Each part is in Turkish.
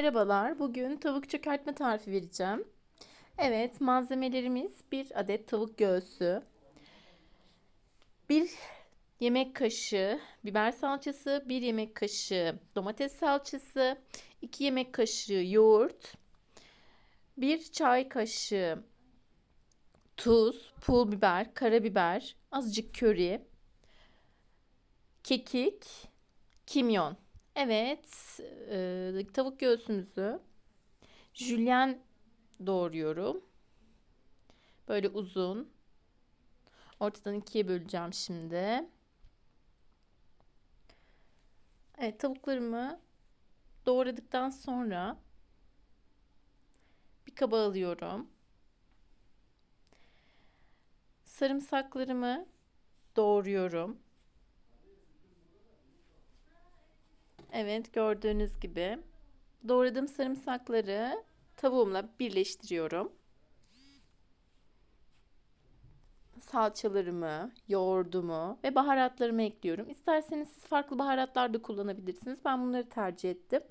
Merhabalar. Bugün tavuk çökertme tarifi vereceğim. Evet, malzemelerimiz bir adet tavuk göğsü, bir yemek kaşığı biber salçası, bir yemek kaşığı domates salçası, iki yemek kaşığı yoğurt, bir çay kaşığı tuz, pul biber, karabiber, azıcık köri, kekik, kimyon. Evet, e, tavuk göğsümüzü jülyen doğruyorum. Böyle uzun. Ortadan ikiye böleceğim şimdi. Evet, tavuklarımı doğradıktan sonra bir kaba alıyorum. Sarımsaklarımı doğruyorum. Evet gördüğünüz gibi doğradığım sarımsakları tavuğumla birleştiriyorum. Salçalarımı, yoğurdumu ve baharatlarımı ekliyorum. İsterseniz siz farklı baharatlar da kullanabilirsiniz. Ben bunları tercih ettim.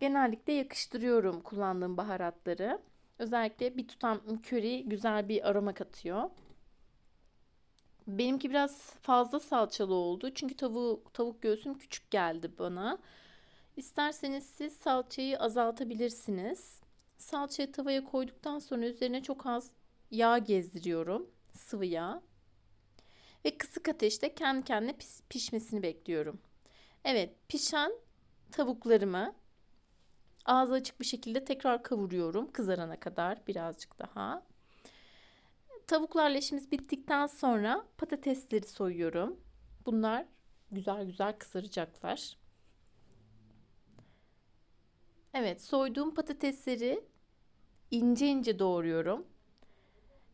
Genellikle yakıştırıyorum kullandığım baharatları. Özellikle bir tutam köri güzel bir aroma katıyor. Benimki biraz fazla salçalı oldu. Çünkü tavuk, tavuk göğsüm küçük geldi bana. İsterseniz siz salçayı azaltabilirsiniz. Salçayı tavaya koyduktan sonra üzerine çok az yağ gezdiriyorum. Sıvı yağ. Ve kısık ateşte kendi kendine pişmesini bekliyorum. Evet pişen tavuklarımı ağzı açık bir şekilde tekrar kavuruyorum kızarana kadar birazcık daha. Tavuklarla işimiz bittikten sonra patatesleri soyuyorum. Bunlar güzel güzel kızaracaklar. Evet, soyduğum patatesleri ince ince doğruyorum.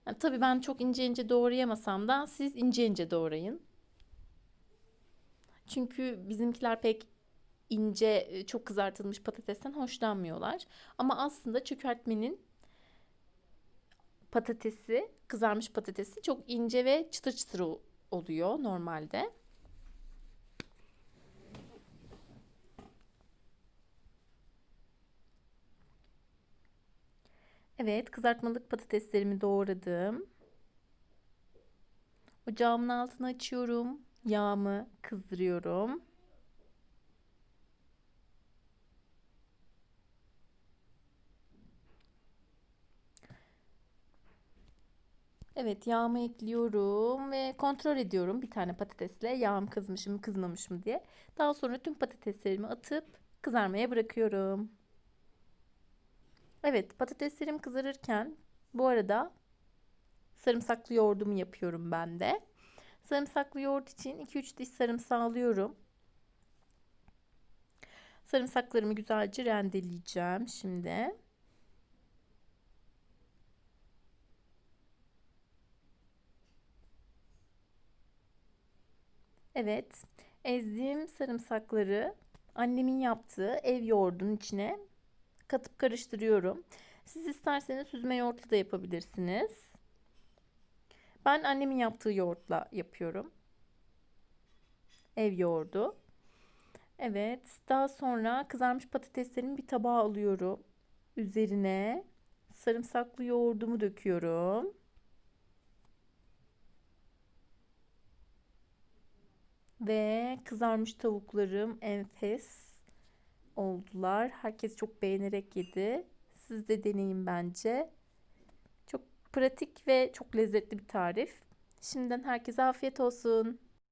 Yani tabii ben çok ince ince doğrayamasam da siz ince ince doğrayın. Çünkü bizimkiler pek ince, çok kızartılmış patatesten hoşlanmıyorlar. Ama aslında çökertmenin patatesi, kızarmış patatesi çok ince ve çıtır çıtır oluyor normalde. Evet, kızartmalık patateslerimi doğradım. Ocağımın altını açıyorum. Yağımı kızdırıyorum. Evet yağımı ekliyorum ve kontrol ediyorum bir tane patatesle yağım kızmış mı kızmamış mı diye. Daha sonra tüm patateslerimi atıp kızarmaya bırakıyorum. Evet patateslerim kızarırken bu arada sarımsaklı yoğurdumu yapıyorum ben de. Sarımsaklı yoğurt için 2-3 diş sarımsağı alıyorum. Sarımsaklarımı güzelce rendeleyeceğim şimdi. Evet, ezdiğim sarımsakları annemin yaptığı ev yoğurdunun içine katıp karıştırıyorum. Siz isterseniz süzme yoğurtla da yapabilirsiniz. Ben annemin yaptığı yoğurtla yapıyorum. Ev yoğurdu. Evet, daha sonra kızarmış patateslerimi bir tabağa alıyorum. Üzerine sarımsaklı yoğurdumu döküyorum. Ve kızarmış tavuklarım enfes oldular. Herkes çok beğenerek yedi. Siz de deneyin bence. Çok pratik ve çok lezzetli bir tarif. Şimdiden herkese afiyet olsun.